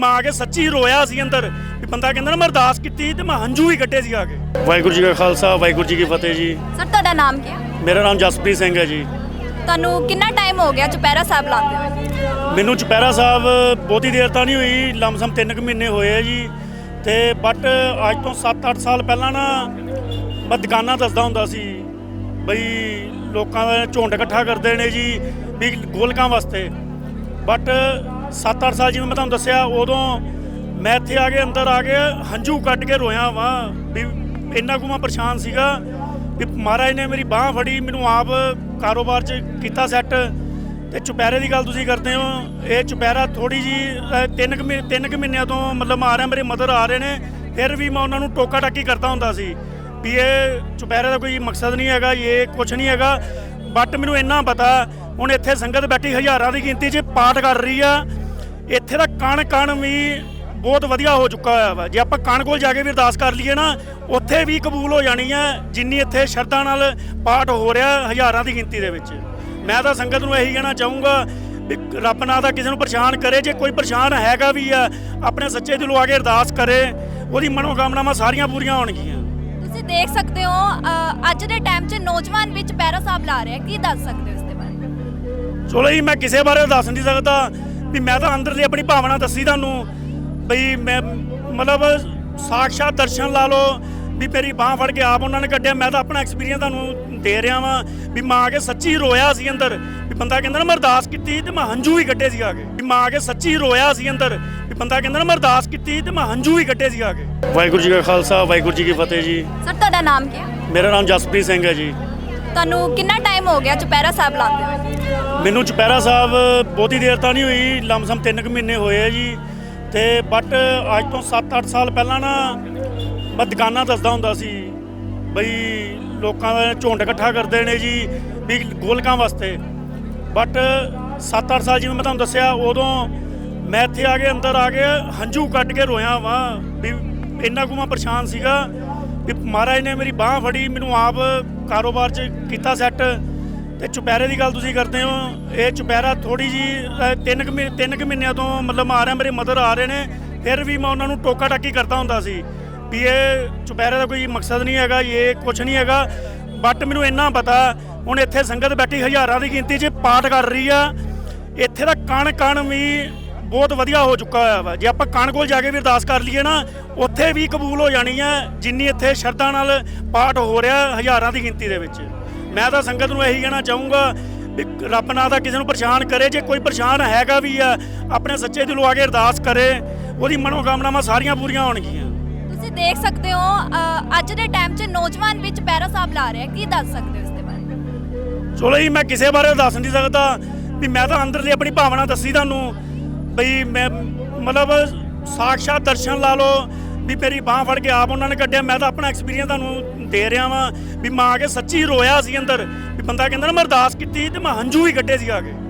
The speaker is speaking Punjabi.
ਮਾਂ ਆ ਕੇ ਸੱਚੀ ਰੋਇਆ ਸੀ ਅੰਦਰ ਵੀ ਬੰਦਾ ਕਹਿੰਦਾ ਨਾ ਮੈਂ ਅਰਦਾਸ ਕੀਤੀ ਤੇ ਮੈਂ ਹੰਝੂ ਹੀ ਕੱਢੇ ਸੀ ਆ ਕੇ। ਵਾਹਿਗੁਰੂ ਜੀ ਕਾ ਖਾਲਸਾ ਵਾਹਿਗੁਰੂ ਜੀ ਕੀ ਫਤਿਹ ਜੀ। ਸਰ ਤੁਹਾਡਾ ਨਾਮ ਕੀ ਹੈ ਮੇਰਾ ਨਾਮ ਜਸਪ੍ਰੀਤ ਸਿੰਘ ਹੈ ਜੀ। ਤੁਹਾਨੂੰ ਕਿੰਨਾ ਟਾਈਮ ਹੋ ਗਿਆ ਚੁਪਹਿਰਾ ਸਾਹਿਬ ਲਾਉਂਦੇ ਹੋਏ ਮੈਨੂੰ ਚੁਪਹਿਰਾ ਸਾਹਿਬ ਬਹੁਤੀ ਦੇਰ ਤਾਂ ਨਹੀਂ ਹੋਈ ਲਮਸਮ 3 ਕੁ ਮਹੀਨੇ ਹੋਏ ਆ ਜੀ। ਤੇ ਬਟ ਅੱਜ ਤੋਂ 7-8 ਸਾਲ ਪਹਿਲਾਂ ਨਾ ਮੈਂ ਦੁਕਾਨਾਂ ਦੱਸਦਾ ਹੁੰਦਾ ਸੀ ਬਈ ਲੋਕਾਂ ਦਾ ਝੁੰਡ ਇਕੱਠਾ ਕਰਦੇ ਨੇ ਜੀ ਵੀ ਗੋਲਕਾਂ ਵਾਸਤੇ। ਬਟ 7-8 ਸਾਲ ਜਿਵੇਂ ਮੈਂ ਤੁਹਾਨੂੰ ਦੱਸਿਆ ਉਦੋਂ ਮੈਂ ਇੱਥੇ ਆ ਕੇ ਅੰਦਰ ਆ ਕੇ ਹੰਝੂ ਕੱਢ ਕੇ ਰੋਇਆ ਵਾਂ ਵੀ ਇੰਨਾ ਕੁ ਮੈਂ ਪਰੇਸ਼ਾਨ ਸੀਗਾ ਵੀ ਮਹਾਰਾਜ ਨੇ ਮੇਰੀ ਬਾਹ ਫੜੀ ਮੈਨੂੰ ਆਪ ਕਾਰੋਬਾਰ 'ਚ ਕੀਤਾ ਸੈੱਟ ਤੇ ਚੁਪਹਿਰੇ ਦੀ ਗੱਲ ਤੁਸੀਂ ਕਰਦੇ ਹੋ ਇਹ ਚੁਪਹਿਰਾ ਥੋੜੀ ਜੀ ਅ, ਤਿੰਨ ਕੁ ਮਹੀ- ਤਿੰਨ ਕੁ ਮਹੀਨਿਆਂ ਤੋਂ ਮਤਲਬ ਆ ਰਿਹਾ ਮੇਰੇ ਮਦਰ ਆ ਰਹੇ ਨੇ ਫਿਰ ਵੀ ਮੈਂ ਉਹਨਾਂ ਨੂੰ ਟੋਕਾ ਟਾਕੀ ਕਰਦਾ ਹੁੰਦਾ ਸੀ ਵੀ ਇਹ ਚੁਪਹਿਰੇ ਦਾ ਕੋਈ ਮਕਸਦ ਨਹੀਂ ਹੈਗਾ ਇਹ ਕੁਝ ਨਹੀਂ ਹੈਗਾ ਬਟ ਮੈਨੂੰ ਇੰਨਾ ਪਤਾ ਹੁਣ ਇੱਥੇ ਸੰਗਤ ਬੈਠੀ ਹਜ਼ਾਰਾਂ ਦੀ ਗਿਣਤੀ 'ਚ ਪਾਠ ਕਰ ਰਹੀ ਆ ਇੱਥੇ ਦਾ ਕਣ ਕਣ ਵੀ ਬਹੁਤ ਵਧੀਆ ਹੋ ਚੁੱਕਾ ਹੋਇਆ ਵਾ। ਜੇ ਆਪਾਂ ਕਣ ਕੋਲ ਜਾ ਕੇ ਵੀ ਅਰਦਾਸ ਕਰ ਲਈਏ ਨਾ ਉੱਥੇ ਵੀ ਕਬੂਲ ਹੋ ਜਾਣੀ ਆ ਜਿੰਨੀ ਇੱਥੇ ਸ਼ਰਧਾ ਨਾਲ ਪਾਠ ਹੋ ਰਿਹਾ ਹਜ਼ਾਰਾਂ ਦੀ ਗਿਣਤੀ ਦੇ ਵਿੱਚ। ਮੈਂ ਤਾਂ ਸੰਗਤ ਨੂੰ ਇਹੀ ਕਹਿਣਾ ਚਾਹੂੰਗਾ ਵੀ ਰੱਬ ਨਾ ਤਾਂ ਕਿਸੇ ਨੂੰ ਪਰੇਸ਼ਾਨ ਕਰੇ ਜੇ ਕੋਈ ਪਰੇਸ਼ਾਨ ਹੈਗਾ ਵੀ ਆ ਆਪਣੇ ਸੱਚੇ ਦਿਲੋਂ ਆ ਕੇ ਅਰਦਾਸ ਕਰੇ ਉਹਦੀ ਮਨੋਕਾਮਨਾਵਾਂ ਸਾਰੀਆਂ ਪੂਰੀਆਂ ਹੋਣਗੀਆਂ। ਤੁਸੀਂ ਦੇਖ ਸਕਦੇ ਹੋ ਅੱਜ ਦੇ ਟਾਈਮ 'ਚ ਨੌਜਵਾਨ ਵੀ ਚੁਪਹਿਰਾ ਸਾਹਿਬ ਲਾ ਰਿਹਾ ਕੀ ਦੱਸ ਸਕਦੇ ਹੋ ਇਸ ਦੇ ਬਾਰੇ? ਚਲੋ ਜੀ ਮੈਂ ਕਿਸੇ ਬਾਰੇ ਦੱਸ ਨਹੀਂ ਸਕਦਾ। ਵੀ ਮੈਂ ਤਾਂ ਅੰਦਰ ਦੀ ਆਪਣੀ ਭਾਵਨਾ ਦੱਸੀ ਤੁਹਾਨੂੰ ਬਈ ਮੈਂ ਮਤਲਬ ਸਾਖਸ਼ਾਤ ਦਰਸ਼ਨ ਲਾ ਲਓ ਵੀ ਮੇਰੀ ਬਾਹ ਫੜ ਕੇ ਆਪ ਉਹਨਾਂ ਨੇ ਕੱਢਿਆ। ਮੈਂ ਤਾਂ ਆਪਣਾ ਐਕਸਪੀਰੀਅੰਸ ਤੁਹਾਨੂੰ ਦੇ ਰਿਹਾ ਵਾਂ ਵੀ ਮਾਂ ਆ ਕੇ ਸੱਚੀ ਰੋਇਆ ਸੀ ਅੰਦਰ। ਵੀ ਬੰਦਾ ਕਹਿੰਦਾ ਨਾ ਮੈਂ ਅਰਦਾਸ ਕੀਤੀ ਤੇ ਮੈਂ ਹੰਝੂ ਹੀ ਕੱਢੇ ਸੀ ਆ ਕੇ। ਵੀ ਮਾਂ ਆ ਕੇ ਸੱਚੀ ਰੋਇਆ ਸੀ ਅੰਦਰ। ਵੀ ਬੰਦਾ ਕਹਿੰਦਾ ਨਾ ਮੈਂ ਅਰਦਾਸ ਕੀਤੀ ਤੇ ਮੈਂ ਹੰਝੂ ਹੀ ਕੱਢੇ ਸੀ ਆ ਕੇ। ਵਾਹਿਗੁਰੂ ਜੀ ਕਾ ਖਾਲਸਾ ਵਾਹਿਗੁਰੂ ਜੀ ਕੀ ਫਤਿਹ ਜੀ। ਸਰ ਤੁਹਾਡਾ ਨਾਮ ਕੀ ਹੈ? ਮੇਰਾ ਨਾਮ ਜਸਪ੍ਰੀਤ ਸਿੰਘ ਹੈ ਜੀ। ਤੁਹਾਨੂੰ ਕਿੰਨਾ ਟਾਈਮ ਹੋ ਗਿਆ ਚੁਪਹਿਰਾ ਸਾਹਿਬ ਲਾਉਂਦੇ ਹੋਏ? ਮੈਨੂੰ ਚੁਪਹਿਰਾ ਸਾਹਿਬ ਬਹੁਤੀ ਦੇਰ ਤਾਂ ਨਹੀਂ ਹੋਈ, ਲਮਸਮ 3 ਕੁ ਮਹੀਨੇ ਹੋਏ ਆ ਜੀ। ਤੇ ਬਟ ਅੱਜ ਤੋਂ 7-8 ਸਾਲ ਪਹਿਲਾਂ ਨਾ ਮੈਂ ਦੁਕਾਨਾਂ ਦੱਸਦਾ ਹੁੰਦਾ ਸੀ ਬਈ ਲੋਕਾਂ ਦਾ ਝੁੰਡ ਇਕੱਠਾ ਕਰਦੇ ਨੇ ਜੀ ਵੀ ਗੋਲਕਾਂ ਵਾਸਤੇ। ਬਟ 7-8 ਸਾਲ ਜਿਵੇਂ ਮੈਂ ਤੁਹਾਨੂੰ ਦੱਸਿਆ, ਉਦੋਂ ਮੈਂ ਇੱਥੇ ਆ ਕੇ ਅੰਦਰ ਆ ਕੇ ਹੰਝੂ ਕੱਢ ਕੇ ਰੋਇਆ ਵਾਂ ਵੀ ਇੰਨਾ ਕੁ ਮੈਂ ਪਰੇਸ਼ਾਨ ਸੀਗਾ। ਕਿ ਮਹਾਰਾਜ ਨੇ ਮੇਰੀ ਬਾਹ ਫੜੀ, ਮੈਨੂੰ ਆਪ ਕਾਰੋਬਾਰ 'ਚ ਕੀਤਾ ਸੈੱਟ ਤੇ ਚੁਪਹਿਰੇ ਦੀ ਗੱਲ ਤੁਸੀਂ ਕਰਦੇ ਹੋ, ਇਹ ਚੁਪਹਿਰਾ ਥੋੜੀ ਜੀ ਤਿੰਨ ਕੁ ਮਹੀ- ਤਿੰਨ ਕੁ ਮਹੀਨਿਆਂ ਤੋਂ ਮਤਲਬ ਆ ਰਿਹਾ, ਮੇਰੇ ਮਦਰ ਆ ਰਹੇ ਨੇ, ਫਿਰ ਵੀ ਮੈਂ ਉਹਨਾਂ ਨੂੰ ਟੋਕਾ ਟਾਕੀ ਕਰਦਾ ਹੁੰਦਾ ਸੀ ਵੀ ਇਹ ਚੁਪਹਿਰੇ ਦਾ ਕੋਈ ਮਕਸਦ ਨਹੀਂ ਹੈਗਾ, ਇਹ ਕੁਝ ਨਹੀਂ ਹੈਗਾ। ਬਟ ਮੈਨੂੰ ਇੰਨਾ ਪਤਾ, ਹੁਣ ਇੱਥੇ ਸੰਗਤ ਬੈਠੀ ਹਜ਼ਾਰਾਂ ਦੀ ਗਿਣਤੀ 'ਚ ਪਾਠ ਕਰ ਰਹੀ ਆ। ਇੱਥੇ ਦਾ ਕਣ ਕਣ ਵੀ ਬਹੁਤ ਵਧੀਆ ਹੋ ਚੁੱਕਾ ਹੋਇਆ ਵਾ। ਜੇ ਆਪਾਂ ਕਣ ਕੋਲ ਜਾ ਕੇ ਵੀ ਅਰਦਾਸ ਕਰ ਲਈਏ ਨਾ ਉੱਥੇ ਵੀ ਕਬੂਲ ਹੋ ਜਾਣੀ ਆ ਜਿੰਨੀ ਇੱਥੇ ਸ਼ਰਧਾ ਨਾਲ ਪਾਠ ਹੋ ਰਿਹਾ ਹਜ਼ਾਰਾਂ ਦੀ ਗਿਣਤੀ ਦੇ ਵਿੱਚ। ਮੈਂ ਤਾਂ ਸੰਗਤ ਨੂੰ ਇਹੀ ਕਹਿਣਾ ਚਾਹੂੰਗਾ ਵੀ ਰੱਬ ਨਾ ਤਾਂ ਕਿਸੇ ਨੂੰ ਪਰੇਸ਼ਾਨ ਕਰੇ ਜੇ ਕੋਈ ਪਰੇਸ਼ਾਨ ਹੈਗਾ ਵੀ ਆ ਆਪਣੇ ਸੱਚੇ ਦਿਲੋਂ ਆ ਕੇ ਅਰਦਾਸ ਕਰੇ ਉਹਦੀ ਮਨੋਕਾਮਨਾਵਾਂ ਸਾਰੀਆਂ ਪੂਰੀਆਂ ਹੋਣਗੀਆਂ। ਤੁਸੀਂ ਦੇਖ ਸਕਦੇ ਹੋ ਅੱਜ ਦੇ ਟਾਈਮ 'ਚ ਨੌਜਵਾਨ ਵੀ ਚੁਪਹਿਰਾ ਸਾਹਿਬ ਲਾ ਰਿਹਾ ਕੀ ਦੱਸ ਸਕਦੇ ਹੋ ਇਸ ਦੇ ਬਾਰੇ? ਚਲੋ ਜੀ ਮੈਂ ਕਿਸੇ ਬਾਰੇ ਦੱਸ ਨਹੀਂ ਸਕਦਾ ਵੀ ਮੈਂ ਤਾਂ ਅੰਦਰ ਦੀ ਆਪਣੀ ਭਾਵਨਾ ਦੱਸੀ ਤੁਹਾਨੂੰ ਬਈ ਮੈਂ ਮਤਲਬ ਸਾਖਸ਼ਾਤ ਦਰਸ਼ਨ ਲਾ ਲਓ ਵੀ ਮੇਰੀ ਬਾਹ ਫੜ ਕੇ ਆਪ ਉਹਨਾਂ ਨੇ ਕੱਢਿਆ। ਮੈਂ ਤਾਂ ਆਪਣਾ ਐਕਸਪੀਰੀਅੰਸ ਤੁਹਾਨੂੰ ਦੇ ਰਿਹਾ ਵਾਂ ਵੀ ਮਾਂ ਆ ਕੇ ਸੱਚੀ ਰੋਇਆ ਸੀ ਅੰਦਰ। ਵੀ ਬੰਦਾ ਕਹਿੰਦਾ ਨਾ ਮੈਂ ਅਰਦਾਸ ਕੀਤੀ ਤੇ ਮੈਂ ਹੰਝੂ ਹੀ ਕੱਢੇ ਸੀ ਆ ਕੇ।